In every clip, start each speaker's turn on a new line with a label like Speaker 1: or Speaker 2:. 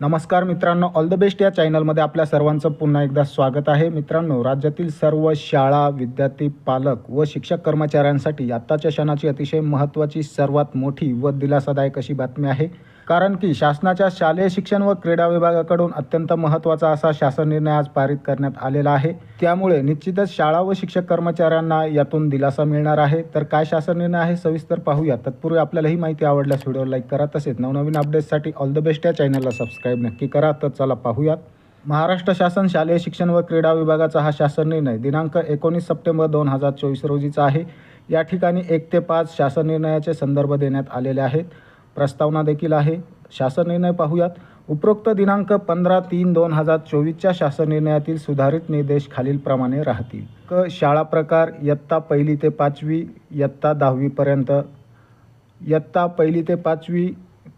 Speaker 1: नमस्कार मित्रांनो all the best या चॅनलमध्ये आपल्या सर्वांचं पुन्हा एकदा स्वागत आहे. मित्रांनो राज्यातील सर्व शाळा विद्यार्थी पालक व शिक्षक कर्मचाऱ्यांसाठी आत्ताच्या क्षणाची अतिशय महत्त्वाची सर्वात मोठी व दिलासादायक अशी बातमी आहे. कारण की शासनाच्या शालेय शिक्षण व क्रीडा विभागाकडून अत्यंत महत्त्वाचा असा शासन निर्णय आज पारित करण्यात आलेला आहे. त्यामुळे निश्चितच शाळा व शिक्षक कर्मचाऱ्यांना यातून दिलासा मिळणार आहे. तर काय शासन निर्णय आहे सविस्तर पाहूया. तत्पूर्वी आपल्याला ही माहिती आवडल्यास व्हिडिओ लाईक करा तसेच नवनवीन अपडेट्ससाठी ऑल द बेस्ट या चॅनलला सबस्क्राईब नक्की करा. तर चला पाहूयात. महाराष्ट्र शासन शालेय शिक्षण व क्रीडा विभागाचा हा शासन निर्णय दिनांक एकोणीस सप्टेंबर दोन हजार चोवीस रोजीचा आहे. या ठिकाणी एक ते पाच शासन निर्णयाचे संदर्भ देण्यात आलेले आहेत. प्रस्तावना देखील आहे. शासन निर्णय पाहूयात. उपरोक्त दिनांक पंधरा तीन दोन हजार चोवीसच्या शासन निर्णयातील सुधारित निर्देश खालीलप्रमाणे राहतील. क. शाळा प्रकार इयत्ता पहिली ते पाचवी इयत्ता दहावीपर्यंत इयत्ता पहिली ते पाचवी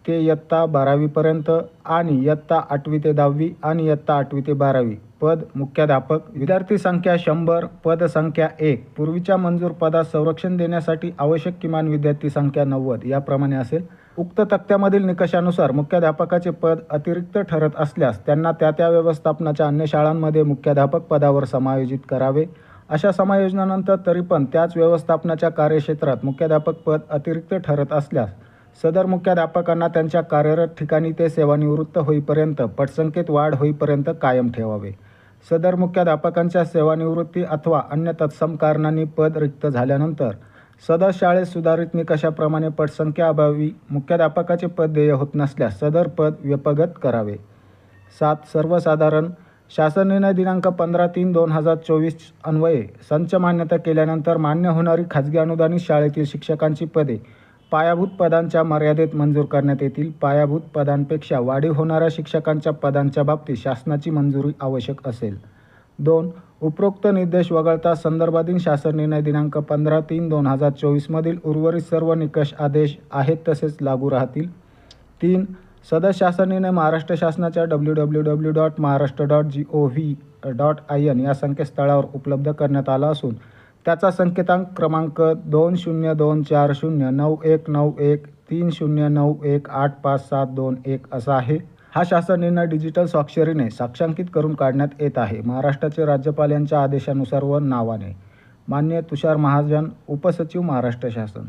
Speaker 1: ते इयत्ता बारावीपर्यंत आणि इयत्ता आठवी ते दहावी आणि इयत्ता आठवी ते बारावी. पद मुख्याध्यापक विद्यार्थी संख्या शंभर पद संख्या एक पूर्वीच्या मंजूर पदास संरक्षण देण्यासाठी आवश्यक किमान विद्यार्थी संख्या नव्वद याप्रमाणे असेल. उक्त तक्त्यामधील निकषानुसार मुख्याध्यापकाचे पद अतिरिक्त ठरत असल्यास त्यांना त्या त्या व्यवस्थापनाच्या अन्य शाळांमध्ये मुख्याध्यापक पदावर समायोजित करावे. अशा समायोजनानंतर तरी पण त्याच व्यवस्थापनाच्या कार्यक्षेत्रात मुख्याध्यापक पद अतिरिक्त ठरत असल्यास सदर मुख्याध्यापकांना त्यांच्या कार्यरत ठिकाणी ते सेवानिवृत्त होईपर्यंत पटसंख्येत वाढ होईपर्यंत कायम ठेवावे. सदर मुख्याध्यापकांच्या सेवानिवृत्ती अथवा अन्य तत्सम कारणांनी पद रिक्त झाल्यानंतर सदर शाळेत सुधारित निकषाप्रमाणे पटसंख्या अभावी मुख्याध्यापकाचे पद देय होत नसल्यास सदर पद व्यपगत करावे. सात सर्वसाधारण शासन निर्णय दिनांक पंधरा तीन दोन हजार चोवीस अन्वये संच मान्यता केल्यानंतर मान्य होणारी खाजगी अनुदानित शाळेतील शिक्षकांची पदे पायाभूत पदांच्या मर्यादेत मंजूर करण्यात येतील. पायाभूत पदांपेक्षा वाढीव होणाऱ्या शिक्षकांच्या पदांच्या बाबतीत शासनाची मंजुरी आवश्यक असेल. दोन उपरोक्त निर्देश वगळता संदर्भाधीन शासन निर्णय दिनांक पंधरा तीन दोन हजार चोवीसमधील उर्वरित सर्व निकष आदेश आहेत तसेच लागू राहतील. तीन सदर शासन निर्णय महाराष्ट्र शासनाच्या W W W dot Maharashtra dot G O V dot I N या संकेतस्थळावर उपलब्ध करण्यात आला असून त्याचा संकेतांक क्रमांक दोन शून्य दोन चार शून्य नऊ एक नऊ एक तीन शून्य नऊ एक आठ पाच सात दोन एक असा आहे. हा शासन निर्णय डिजिटल स्वाक्षरीने साक्षांकित करून काढण्यात येत आहे. महाराष्ट्राचे राज्यपाल यांच्या आदेशानुसार व नावाने. मान्य तुषार महाजन उपसचिव महाराष्ट्र शासन.